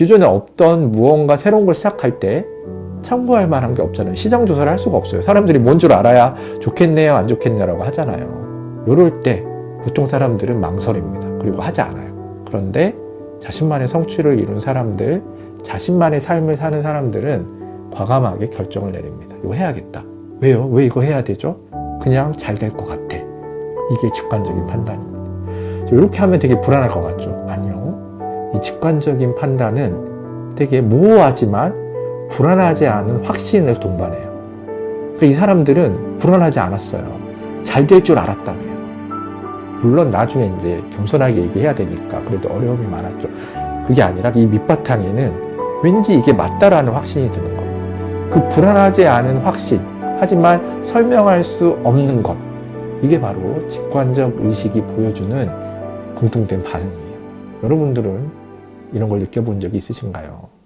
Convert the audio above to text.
기존에 없던 무언가 새로운 걸 시작할 때 참고할 만한 게 없잖아요. 시장 조사를 할 수가 없어요. 사람들이 뭔 줄 알아야 좋겠네요, 안 좋겠냐라고 하잖아요. 이럴 때 보통 사람들은 망설입니다. 그리고 하지 않아요. 그런데 자신만의 성취를 이룬 사람들, 자신만의 삶을 사는 사람들은 과감하게 결정을 내립니다. 이거 해야겠다. 왜요? 왜 이거 해야 되죠? 그냥 잘 될 것 같아. 이게 직관적인 판단입니다. 이렇게 하면 되게 불안할 것 같죠? 아니요. 이 직관적인 판단은 되게 모호하지만 불안하지 않은 확신을 동반해요. 그러니까 이 사람들은 불안하지 않았어요. 잘 될 줄 알았다고요. 물론 나중에 이제 겸손하게 얘기해야 되니까 그래도 어려움이 많았죠. 그게 아니라 이 밑바탕에는 왠지 이게 맞다라는 확신이 드는 겁니다. 그 불안하지 않은 확신, 하지만 설명할 수 없는 것. 이게 바로 직관적 의식이 보여주는 공통된 반응이에요. 여러분들은 이런 걸 느껴본 적이 있으신가요?